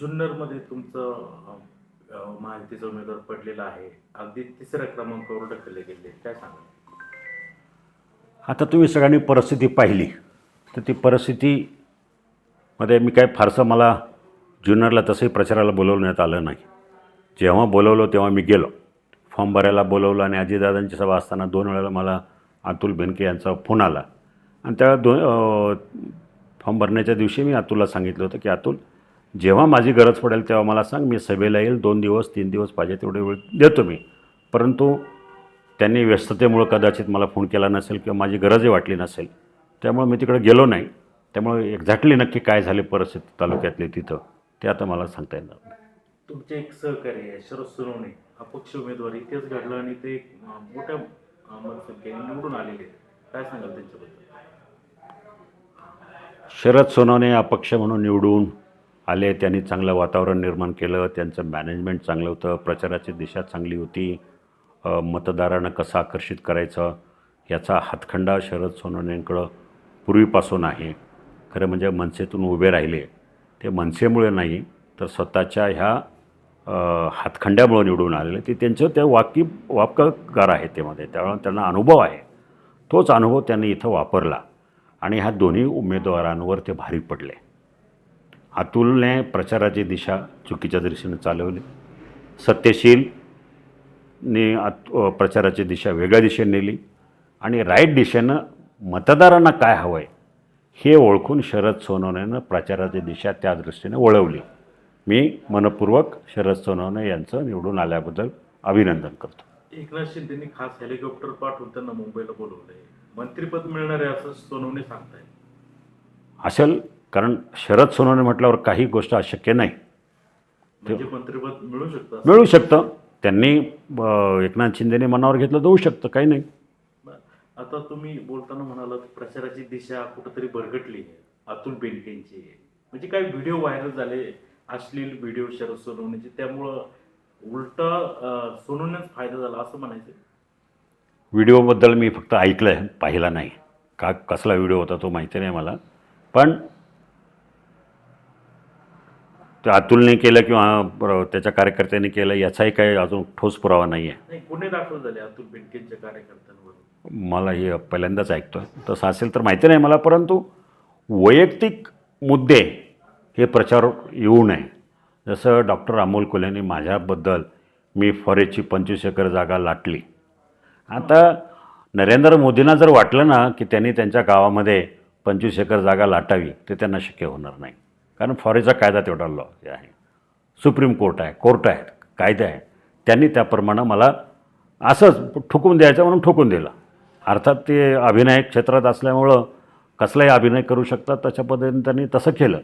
जुन्नरमध्ये तुमचं माहितीचं उमेदवार पडलेला आहे. अगदी तिसऱ्या क्रमांकावर ढकलले गेले. काय सांगा आता तुम्ही सगळ्यांनी परिस्थिती पाहिली. तर ती परिस्थितीमध्ये मी काय फारसं मला जुन्नरला तसंही प्रचाराला बोलवण्यात आलं नाही. जेव्हा बोलवलं तेव्हा मी गेलो. फॉर्म भरायला बोलवलं आणि अजितदादांची सभा असताना दोन वेळेला मला अतुल बेनके यांचा फोन आला. आणि त्या दोन फॉर्म भरण्याच्या दिवशी मी अतुलला सांगितलं होतं की अतुल जेव्हा माझी गरज पडेल तेव्हा मला सांग मी सभेला येईल दोन दिवस तीन दिवस पाहिजे तेवढे वेळ देतो मी. परंतु त्यांनी व्यस्ततेमुळं कदाचित मला फोन केला नसेल किंवा माझी गरजही वाटली नसेल. त्यामुळे मी तिकडे गेलो नाही. त्यामुळे एक्झॅक्टली नक्की काय झाले परिस्थिती तालुक्यातली तिथं ते आता मला सांगता येणार नाही. तुमचे एक सहकारी आहे शरद सोनवणे अपक्ष उमेदवार इथेच घडलं आणि ते मोठ्या मतसंख्येने निवडून आलेले. काय सांगाल त्यांच्याबद्दल? शरद सोनवणे अपक्ष म्हणून निवडून आले त्यांनी चांगलं वातावरण निर्माण केलं त्यांचं मॅनेजमेंट चांगलं होतं प्रचाराची दिशा चांगली होती. मतदारांना कसं आकर्षित करायचं याचा हातखंडा शरद सोनवणेंकडं पूर्वीपासून आहे. खरं म्हणजे मनसेतून उभे राहिले. ते मनसेमुळे नाही तर स्वतःच्या ह्या हातखंड्यामुळे निवडून आलेले. ते त्यांचं ते वाकी वापकगार आहे त्यामध्ये त्यामुळे त्यांना अनुभव आहे. तोच अनुभव त्यांनी इथं वापरला. आणि ह्या दोन्ही उमेदवारांवर ते भारी पडले. अतुलने प्रचाराची दिशा चुकीच्या दिशेने चालवली. सत्यशीलने अ, प्रचाराची दिशा वेगळ्या दिशेने नेली. आणि राईट दिशेनं मतदारांना काय हवं आहे हे ओळखून शरद सोनवणेनं प्रचाराची दिशा त्या दृष्टीने वळवली. मी मनपूर्वक शरद सोनवणे यांचं निवडून आल्याबद्दल अभिनंदन करतो. एकनाथ शिंदेनी खास हेलिकॉप्टर पाठवून त्यांना मुंबईला बोलवलंय. मंत्रिपद मिळणार आहे असं सोनवणे सांगताय असेल कारण शरद सोनवणे म्हटल्यावर काही गोष्ट अशक्य नाही. म्हणजे मंत्रिपद मिळू शकतं मिळू शकतं. त्यांनी एकनाथ शिंदेने मनावर घेतलं होऊ शकतं काही नाही. आता तुम्ही बोलताना म्हणालात प्रचाराची दिशा कुठंतरी भरगटली आहे अतुल बेनकेंची म्हणजे काही व्हिडिओ व्हायरल झाले अश्लील व्हिडिओ शरद सोनवणेचे. त्यामुळं उलट सोनवण्याच फायदा झाला असं म्हणायचं? व्हिडिओबद्दल मी फक्त ऐकलं आहे पाहिला नाही. का कसला व्हिडिओ होता तो माहिती नाही मला. पण अतुलने केलं किंवा त्याच्या कार्यकर्त्यांनी केलं याचाही काही अजून ठोस पुरावा नाही आहे नाही गुन्हे दाखल झाले अतुल बेनकेंच्या कार्यकर्त्यांवर मला हे पहिल्यांदाच ऐकतो आहे तसं असेल तर माहिती नाही मला परंतु वैयक्तिक मुद्दे हे प्रचार येऊ नये. जसं डॉक्टर अमोल कोल्हेने माझ्याबद्दल मी फॉरेस्टची पंचवीस एकर जागा लाटली. आता नरेंद्र मोदींना जर वाटलं ना की त्यांनी त्यांच्या गावामध्ये पंचवीस एकर जागा लाटावी ते त्यांना शक्य होणार नाही. कारण फॉरेस्टचा कायदा तेवढा लॉ आहे. सुप्रीम कोर्ट आहे कोर्ट आहे कायदे आहे त्यांनी त्याप्रमाणे मला असंच ठोकून द्यायचं म्हणून ठोकून दिलं. अर्थात ते अभिनय क्षेत्रात असल्यामुळं कसलाही अभिनय करू शकतात तशा पद्धतीने त्यांनी तसं केलं.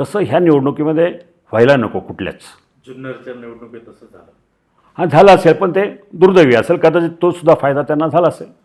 तसं ह्या निवडणुकीमध्ये व्हायला नको कुठल्याच. जुन्नरच्या निवडणुकीत तसं झालं. हा झालं असेल पण ते दुर्दैवी असेल. कदाचित तो सुद्धा फायदा त्यांना झाला असेल.